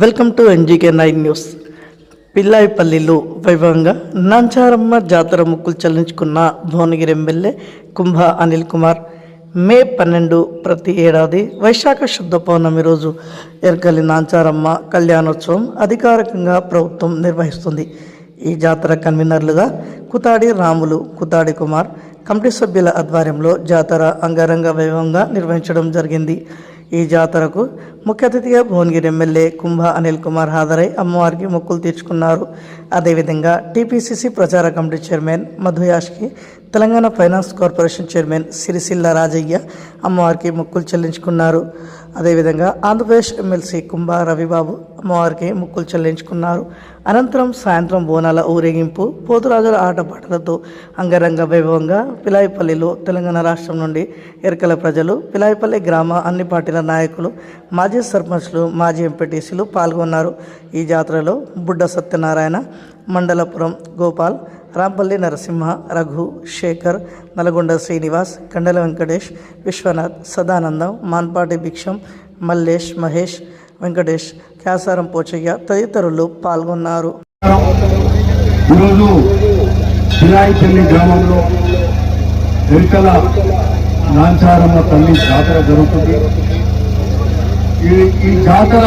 Welcome to NGK nine news. పిల్లాయిపల్లిలో వైభవంగా నాంచారమ్మ జాతర ముక్కులు చెల్లించుకున్న భువనగిరి ఎమ్మెల్యే కుంభ అనిల్ కుమార్ మే పన్నెండు ప్రతి ఏడాది వైశాఖ శుద్ధ పౌర్ణమి రోజు ఎర్గలి నాంచారమ్మ కళ్యాణోత్సవం అధికారికంగా ప్రభుత్వం నిర్వహిస్తుంది. ఈ జాతర కన్వీనర్లుగా కుతాడి రాములు కుతాడి కుమార్ కమిటీ సభ్యుల ఆధ్వర్యంలో జాతర అంగరంగ వైభవంగా నిర్వహించడం జరిగింది. ఈ జాతరకు ముఖ్య అతిథిగా భువనగిరి ఎమ్మెల్యే కుంభ అనిల్ కుమార్ హాజరై అమ్మవారికి మొక్కులు తీర్చుకున్నారు. అదేవిధంగా టీపీసీసీ ప్రచార committee chairman Madhuyashki Telangana finance corporation chairman Sircilla Rajaiah అమ్మవారికి మొక్కులు చెల్లించుకున్నారు. అదేవిధంగా ఆంధ్రప్రదేశ్ ఎమ్మెల్సీ కుంభ రవిబాబు అమ్మవారికి మొక్కులు చెల్లించుకున్నారు. అనంతరం సాయంత్రం బోనాల ఊరేగింపు పోతురాజుల ఆటపాటలతో అంగరంగ వైభవంగా పిలాయిపల్లిలో తెలంగాణ రాష్ట్రం నుండి ఎరకల ప్రజలు పిలాయిపల్లి గ్రామ అన్ని పార్టీల నాయకులు మాజీ సర్పంచ్లు మాజీ ఎంపీటీసీలు పాల్గొన్నారు. ఈ జాతరలో బుడ్డ సత్యనారాయణ మండలపురం గోపాల్ రాంపల్లి నరసింహ రఘు శేఖర్ నల్గొండ శ్రీనివాస్ కండల వెంకటేష్ విశ్వనాథ్ సదానందం మాన్పాటి భిక్షం మల్లేష్ మహేష్ వెంకటేష్ క్యాసారం పోచయ్య తదితరులు పాల్గొన్నారు. ఈరోజు చిరాయిపల్లి గ్రామంలో ఎరికల నాంచారమ్మ తల్లి జాతర జరుగుతుంది. ఈ జాతర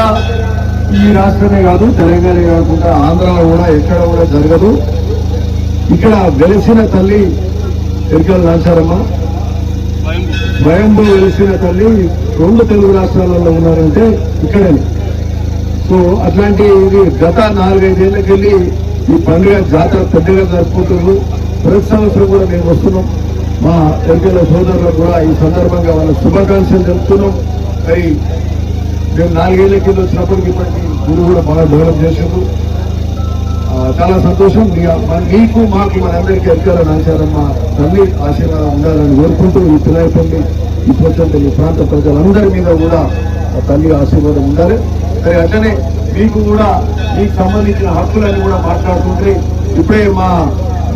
ఈ రాష్ట్రమే కాదు తెలంగాణ కాకుండా ఆంధ్రాలో కూడా ఎక్కడ కూడా జరగదు. ఇక్కడ వెలిసిన తల్లి ఎరికల నాంచారమ్మ భయంతో వెలిసిన తల్లి రెండు తెలుగు రాష్ట్రాలలో ఉన్నారంటే ఇక్కడే. సో అట్లాంటి ఇది గత నాలుగైదేళ్ళకి వెళ్ళి ఈ పండుగ జాతర పెద్దగా జరుపుకుంటున్నారు. ప్రతి సంవత్సరం కూడా మేము వస్తున్నాం. మా తెలుగుల సోదరులకు కూడా ఈ సందర్భంగా వాళ్ళ శుభాకాంక్షలు చెప్తున్నాం మరి మేము నాలుగేళ్ళ కింద వచ్చినప్పటికి ఇప్పటికీ గురువు కూడా బాగా డెవలప్ చేశారు చాలా సంతోషం. మీకు మాకు మనందరికీ ఎరకాల నాచారమ్మ తల్లి ఆశీర్వాదం ఉండాలని కోరుకుంటూ ఈ పిల్లాయిపల్లి ఈ ప్రజలు ఈ ప్రాంత ప్రజలందరి మీద కూడా తల్లి ఆశీర్వాదం ఉండాలి. మరి అట్లనే మీకు కూడా మీకు సంబంధించిన హక్కులని కూడా మాట్లాడుతుంటే ఇప్పుడే మా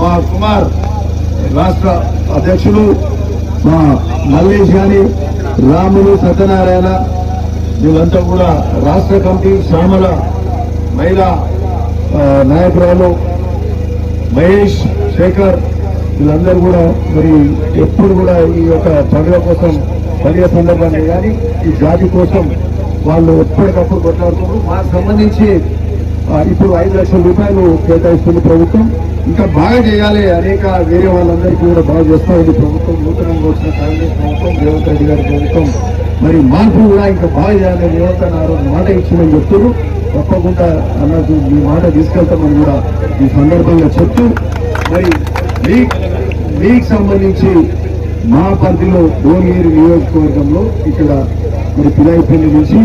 మా కుమార్ రాష్ట్ర అధ్యక్షులు మా మల్లేష్ గాని రాములు సత్యనారాయణ వీళ్ళంతా కూడా రాష్ట్ర కమిటీ శ్యామల మహిళా నాయకురాలు మహేష్ శేఖర్ వీళ్ళందరూ కూడా మరి ఎప్పుడు కూడా ఈ యొక్క పండుగ కోసం పండుగ సందర్భాన్ని కానీ ఈ జాతి కోసం వాళ్ళు ఎప్పటికప్పుడు కొట్లాడుతున్నారు. మాకు సంబంధించి ఇప్పుడు ఐదు లక్షల రూపాయలు కేటాయిస్తుంది ప్రభుత్వం. ఇంకా బాగా చేయాలి. అనేక వేరే వాళ్ళందరికీ కూడా బాగా చేస్తా ఉంది ప్రభుత్వం నూతనంగా వచ్చిన కాంగ్రెస్ ప్రభుత్వం రేవంత్ రెడ్డి గారి ప్రభుత్వం మరి మార్పు కూడా ఇంకా బాగా చేయాలని రేవంత్ మాట ఇచ్చిందని చెప్తున్నారు. తప్పకుండా అన్నది మీ మాట తీసుకెళ్తామని కూడా ఈ సందర్భంగా చెప్తూ మరి మీ మీకు సంబంధించి మా పరిధిలో భువనగిరి నియోజకవర్గంలో ఇక్కడ మరి పిలాయిపల్లి నుంచి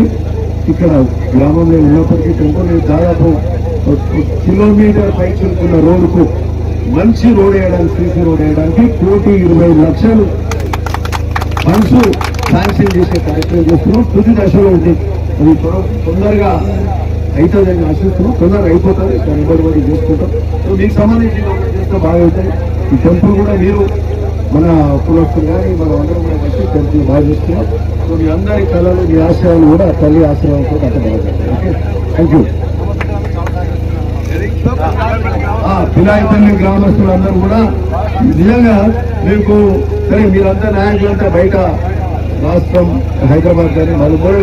ఇక్కడ గ్రామంలో ఉన్నప్పటికీ టెంపుల్ దాదాపు కిలోమీటర్ పైకి ఉన్న రోడ్డుకు మంచి రోడ్ వేయడానికి సీసీ రోడ్ వేయడానికి కోటి ఇరవై లక్షలు ఫండ్స్ శాంక్షన్ చేసే కార్యక్రమం చేస్తున్నాం తుది దశలో ఉంది అది తొందరగా అవుతుందని ఆశిస్తున్నాం తొందరగా అయిపోతుంది దాన్ని కూడా చేసుకుంటాం. సో మీకు సంబంధించి చేస్తే బాగా అవుతాయి ఈ టెంపుల్ కూడా మీరు మన కులస్తులు కానీ మన అందరం కూడా కలిసి టెంపుల్ బాగా చేస్తున్నాం సో మీ అందరి కళలు మీ ఆశయాలు కూడా తల్లి ఆశీర్వాదంతో కూడా బాగుంటాయి ఓకే? థ్యాంక్ యూ ఆ, పిలాయిపల్లి గ్రామస్తులందరూ కూడా నిజంగా మీకు సరే మీరంతా నాయకులంతా బయట రాష్ట్రం హైదరాబాద్ కానీ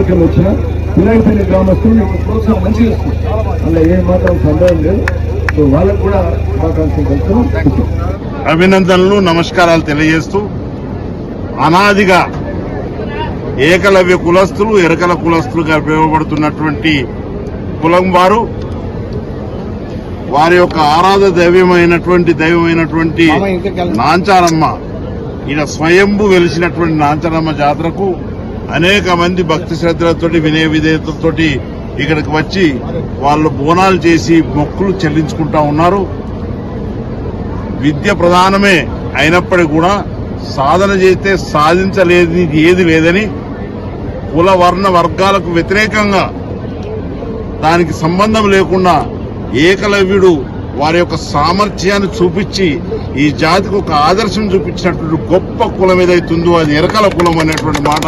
వెళ్ళి వచ్చిన పిలాయిపల్లి గ్రామస్తులు మీకు ప్రోత్సాహం మంచిగా ఇస్తుంది అందులో ఏ మాత్రం సందేహం లేదు. సో వాళ్ళకు కూడా శుభాకాంక్షలు అభినందనలు నమస్కారాలు తెలియజేస్తూ అనాదిగా ఏకలవ్య కులస్తులు ఎరకల కులస్తులుగా పిలువబడుతున్నటువంటి కులం వారు వారి యొక్క ఆరాధ దైవమైనటువంటి దైవమైనటువంటి నాంచారమ్మ ఈయన స్వయంభు వెలిసినటువంటి నాంచనమ్మ జాతరకు అనేక మంది భక్తి శ్రద్ధలతోటి వినయ విధేయతతో ఇక్కడికి వచ్చి వాళ్ళు బోనాలు చేసి మొక్కులు చెల్లించుకుంటా ఉన్నారు. విద్య ప్రధానమే అయినప్పటికీ కూడా సాధన చేస్తే సాధించలేని ఏది లేదని కుల వర్ణ వర్గాలకు వ్యతిరేకంగా దానికి సంబంధం లేకుండా ఏకలవ్యుడు వారి యొక్క సామర్థ్యాన్ని చూపించి ఈ జాతికి ఒక ఆదర్శం చూపించినటువంటి గొప్ప కులం ఏదైతుందో అది ఎరకల కులం అనేటువంటి మాట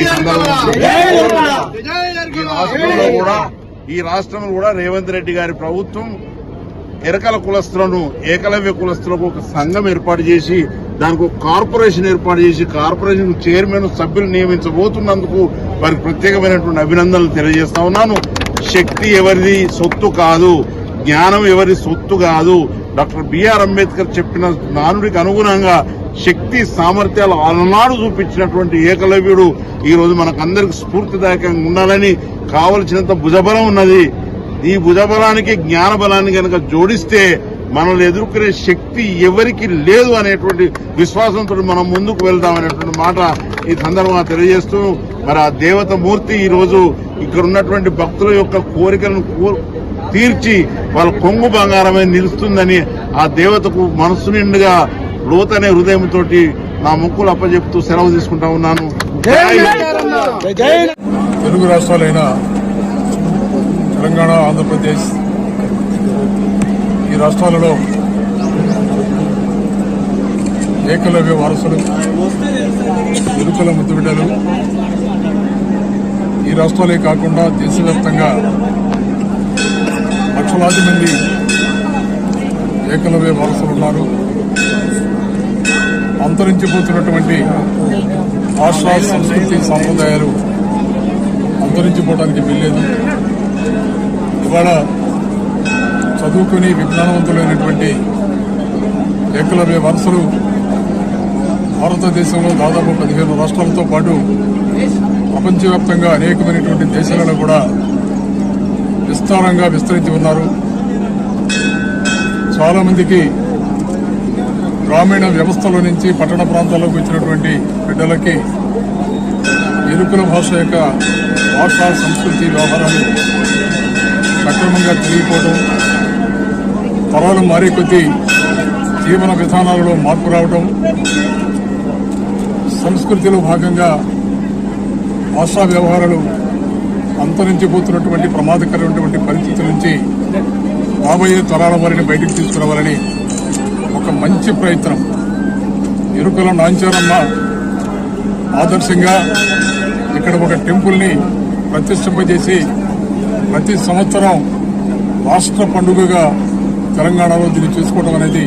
ఈ రాష్ట్రంలో కూడా ఈ రాష్ట్రంలో కూడా రేవంత్ రెడ్డి గారి ప్రభుత్వం ఎరకల కులస్తులను ఏకలవ్య కులస్తులకు ఒక సంఘం ఏర్పాటు చేసి దానికి ఒక కార్పొరేషన్ ఏర్పాటు చేసి కార్పొరేషన్ చైర్మన్ సభ్యులు నియమించబోతున్నందుకు వారికి ప్రత్యేకమైనటువంటి అభినందనలు తెలియజేస్తా ఉన్నాను. శక్తి ఎవరిది? సొత్తు కాదు. జ్ఞానం ఎవరి సొత్తు కాదు. డాక్టర్ బిఆర్ అంబేద్కర్ చెప్పిన నానుడికి అనుగుణంగా శక్తి సామర్థ్యాలు అలనాడు చూపించినటువంటి ఏకలవ్యుడు ఈ రోజు మనకందరికి స్ఫూర్తిదాయకంగా ఉండాలని కావలసినంత భుజబలం ఉన్నది. ఈ భుజబలానికి జ్ఞాన బలాన్ని కనుక జోడిస్తే మనల్ని ఎదుర్కొనే శక్తి ఎవరికి లేదు అనేటువంటి విశ్వాసంతో మనం ముందుకు వెళ్దాం అనేటువంటి మాట ఈ సందర్భంగా తెలియజేస్తూ మరి ఆ దేవత మూర్తి ఈ రోజు ఇక్కడ ఉన్నటువంటి భక్తుల యొక్క కోరికలను కోర్- తీర్చి వాళ్ళ కొంగు బంగారమై నిలుస్తుందని ఆ దేవతకు మనస్సు నిండుగా లోతనే హృదయంతో నా ముక్కులు అప్పచెప్తూ సెలవు తీసుకుంటా ఉన్నాను. తెలుగు రాష్ట్రాలైన తెలంగాణ ఆంధ్రప్రదేశ్ ఈ రాష్ట్రాలలో ఏకలవ్య వారసులు ఎరుకల ముద్దుబిడ్డలు ఈ రాష్ట్రాలే కాకుండా దేశవ్యాప్తంగా లక్షలాది మంది ఏకలవ్య వారసులు ఉన్నారు. అంతరించిపోతున్నటువంటి భాష సంస్కృతి సాంప్రదాయాలు అంతరించిపోవడానికి వీల్లేదు. ఇవాళ చదువుకుని విజ్ఞానవంతులైనటువంటి ఏకలవ్య వరుసలు భారతదేశంలో దాదాపు పదిహేను రాష్ట్రాలతో పాటు ప్రపంచవ్యాప్తంగా అనేకమైనటువంటి దేశాలలో కూడా విస్తారంగా విస్తరించి ఉన్నారు. చాలామందికి గ్రామీణ వ్యవస్థలో నుంచి పట్టణ ప్రాంతాల్లోకి వచ్చినటువంటి బిడ్డలకి ఎరుకుల భాష యొక్క భాష సంస్కృతి వ్యవహారాలు సక్రమంగా తెలియకపోవడం తరాలు మారే కొద్దీ జీవన విధానాలలో మార్పు రావడం సంస్కృతిలో భాగంగా భాషా వ్యవహారాలు అంతరించిపోతున్నటువంటి ప్రమాదకరమైనటువంటి పరిస్థితుల నుంచి రాబోయే తరాల వారిని బయటకు తీసుకురావాలని ఒక మంచి ప్రయత్నం. ఎరుకల నాంచారమ్మ ఆదర్శంగా ఇక్కడ ఒక టెంపుల్ని ప్రతిష్ఠింపజేసి ప్రతి సంవత్సరం రాష్ట్ర పండుగగా తెలంగాణలో దీన్ని చేసుకోవడం అనేది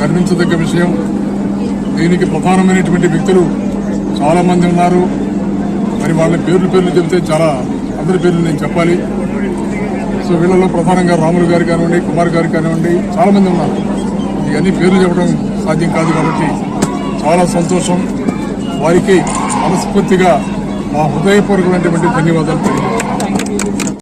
గర్వించదగ్గ విషయం. దీనికి ప్రధానమైనటువంటి వ్యక్తులు చాలామంది ఉన్నారు. మరి వాళ్ళ పేర్లు పేర్లు చెబితే చాలా అందరి పేర్లు నేను చెప్పాలి. సో వీళ్ళలో ప్రధానంగా రాములు గారు కానివ్వండి కుమార్ గారు కానివ్వండి చాలామంది ఉన్నారు. ఇవన్నీ పేర్లు చెప్పడం సాధ్యం కాదు కాబట్టి చాలా సంతోషం. వారికి మనస్ఫూర్తిగా మా హృదయపూర్వకమైనటువంటి ధన్యవాదాలు